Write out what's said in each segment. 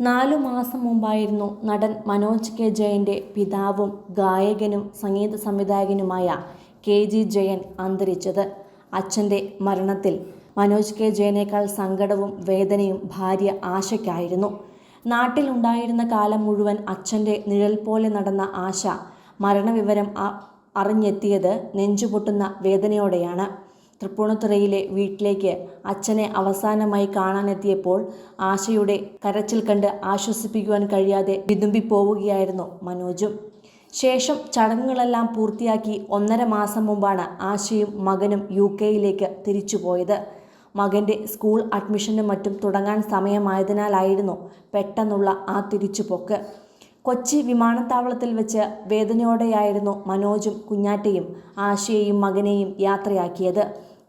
നാലു മാസം മുമ്പായിരുന്നു നടൻ മനോജ് കെ ജയന്റെ പിതാവും ഗായകനും സംഗീത സംവിധായകനുമായ കെ ജി ജയൻ അന്തരിച്ചത്. അച്ഛന്റെ മരണത്തിൽ മനോജ് കെ ജയനേക്കാൾ സങ്കടവും വേദനയും ഭാര്യ ആശയ്ക്കായിരുന്നു. നാട്ടിലുണ്ടായിരുന്ന കാലം മുഴുവൻ അച്ഛന്റെ നിഴൽ പോലെ നടന്ന ആശ മരണവിവരം അറിഞ്ഞെത്തിയത് നെഞ്ചുപൊട്ടുന്ന വേദനയോടെയാണ്. തൃപ്പൂണിത്തുറയിലെ വീട്ടിലേക്ക് അച്ഛനെ അവസാനമായി കാണാനെത്തിയപ്പോൾ ആശയുടെ കരച്ചിൽ കണ്ട് ആശ്വസിപ്പിക്കുവാൻ കഴിയാതെ വിതുമ്പിപ്പോവുകയായിരുന്നു മനോജും. ശേഷം ചടങ്ങുകളെല്ലാം പൂർത്തിയാക്കി ഒന്നര മാസം മുമ്പാണ് ആശയും മകനും യു കെയിലേക്ക് തിരിച്ചുപോയത് മകന്റെ സ്കൂൾ അഡ്മിഷനും മറ്റും തുടങ്ങാൻ സമയമായതിനാലായിരുന്നു പെട്ടെന്നുള്ള ആ തിരിച്ചുപോക്ക്. കൊച്ചി വിമാനത്താവളത്തിൽ വെച്ച് വേദനയോടെയായിരുന്നു മനോജും കുഞ്ഞാറ്റയും ആശയെയും മകനെയും യാത്രയാക്കിയത്.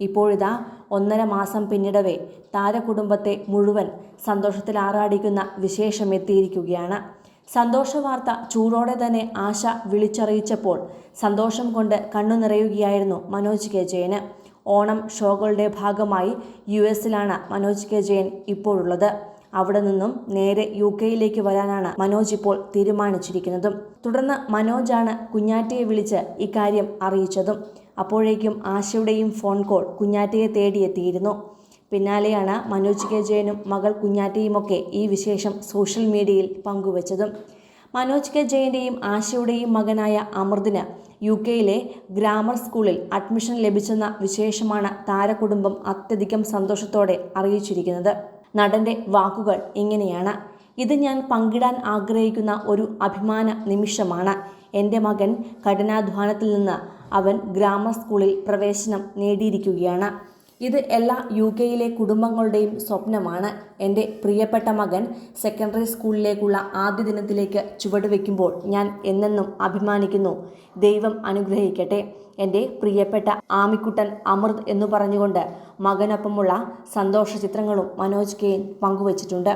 ഇപ്പോഴിതാ ഒന്നര മാസം പിന്നിടവേ താരകുടുംബത്തെ മുഴുവൻ സന്തോഷത്തിൽ ആറാടിക്കുന്ന വിശേഷം എത്തിയിരിക്കുകയാണ്. സന്തോഷ വാർത്ത ചൂടോടെ തന്നെ ആശ വിളിച്ചറിയിച്ചപ്പോൾ സന്തോഷം കൊണ്ട് കണ്ണു നിറയുകയായിരുന്നു മനോജ് കെ ജയന്. ഓണം ഷോകളുടെ ഭാഗമായി യു എസിലാണ് മനോജ് കെ ജയൻ ഇപ്പോഴുള്ളത്. അവിടെ നിന്നും നേരെ യു കെയിലേക്ക് വരാനാണ് മനോജ് ഇപ്പോൾ തീരുമാനിച്ചിരിക്കുന്നതും. തുടർന്ന് മനോജാണ് കുഞ്ഞാറ്റയെ വിളിച്ച് ഇക്കാര്യം അറിയിച്ചതും. അപ്പോഴേക്കും ആശയുടെയും ഫോൺ കോൾ കുഞ്ഞാറ്റയെ തേടിയെത്തിയിരുന്നു. പിന്നാലെയാണ് മനോജ് കെ ജയനും മകൾ കുഞ്ഞാറ്റയുമൊക്കെ ഈ വിശേഷം സോഷ്യൽ മീഡിയയിൽ പങ്കുവച്ചതും. മനോജ് കെ ജയന്റെയും ആശയുടെയും മകനായ അമൃതിന് യു കെയിലെ ഗ്രാമർ സ്കൂളിൽ അഡ്മിഷൻ ലഭിച്ചെന്ന വിശേഷമാണ് താരകുടുംബം അത്യധികം സന്തോഷത്തോടെ അറിയിച്ചിരിക്കുന്നത്. നടന്റെ വാക്കുകൾ ഇങ്ങനെയാണ്. ഇത് ഞാൻ പങ്കിടാൻ ആഗ്രഹിക്കുന്ന ഒരു അഭിമാന നിമിഷമാണ്. എന്റെ മകൻ കഠിനാധ്വാനത്തിൽ നിന്ന് അവൻ ഗ്രാമർ സ്കൂളിൽ പ്രവേശനം നേടിയിരിക്കുകയാണ്. ഇത് എല്ലാ യു കെയിലെ കുടുംബങ്ങളുടെയും സ്വപ്നമാണ്. എന്റെ പ്രിയപ്പെട്ട മകൻ സെക്കൻഡറി സ്കൂളിലേക്കുള്ള ആദ്യ ദിനത്തിലേക്ക് ചുവടുവെക്കുമ്പോൾ ഞാൻ എന്നെന്നും അഭിമാനിക്കുന്നു. ദൈവം അനുഗ്രഹിക്കട്ടെ. എന്റെ പ്രിയപ്പെട്ട ആമിക്കുട്ടൻ അമൃത് എന്ന് പറഞ്ഞുകൊണ്ട് മകനൊപ്പമുള്ള സന്തോഷ ചിത്രങ്ങളും മനോജ് കെയിൻ പങ്കുവച്ചിട്ടുണ്ട്.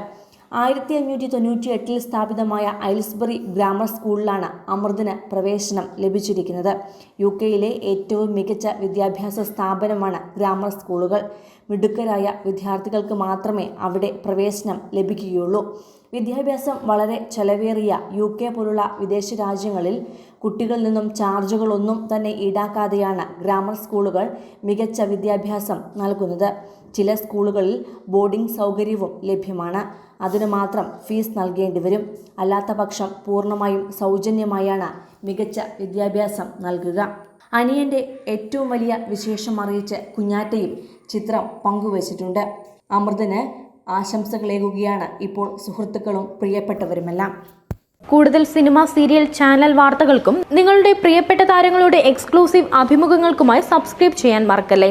ആയിരത്തി അഞ്ഞൂറ്റി തൊണ്ണൂറ്റി എട്ടിൽ സ്ഥാപിതമായ ഐൽസ്ബറി ഗ്രാമർ സ്കൂളിലാണ് അമൃതിന് പ്രവേശനം ലഭിച്ചിരിക്കുന്നത്. യു കെയിലെ ഏറ്റവും മികച്ച വിദ്യാഭ്യാസ സ്ഥാപനമാണ് ഗ്രാമർ സ്കൂളുകൾ. മിടുക്കരായ വിദ്യാർത്ഥികൾക്ക് മാത്രമേ അവിടെ പ്രവേശനം ലഭിക്കുകയുള്ളൂ. വിദ്യാഭ്യാസം വളരെ ചെലവേറിയ യു കെ പോലുള്ള വിദേശ രാജ്യങ്ങളിൽ കുട്ടികളിൽ നിന്നും ചാർജുകളൊന്നും തന്നെ ഈടാക്കാതെയാണ് ഗ്രാമർ സ്കൂളുകൾ മികച്ച വിദ്യാഭ്യാസം നൽകുന്നത്. ചില സ്കൂളുകളിൽ ബോർഡിംഗ് സൗകര്യവും ലഭ്യമാണ്. അതിനു മാത്രം ഫീസ് നൽകേണ്ടി വരും. അല്ലാത്ത പക്ഷം പൂർണമായും സൗജന്യമായാണ് മികച്ച വിദ്യാഭ്യാസം നൽകുക. അനിയന്റെ ഏറ്റവും വലിയ വിശേഷം അറിയിച്ച് കുഞ്ഞാറ്റയും ചിത്രം പങ്കുവച്ചിട്ടുണ്ട്. അമൃതന് ആശംസകളേകുകയാണ് ഇപ്പോൾ സുഹൃത്തുക്കളും പ്രിയപ്പെട്ടവരുമെല്ലാം. കൂടുതൽ സിനിമ സീരിയൽ ചാനൽ വാർത്തകൾക്കും നിങ്ങളുടെ പ്രിയപ്പെട്ട താരങ്ങളുടെ എക്സ്ക്ലൂസീവ് അഭിമുഖങ്ങൾക്കുമായി സബ്സ്ക്രൈബ് ചെയ്യാൻ മറക്കല്ലേ?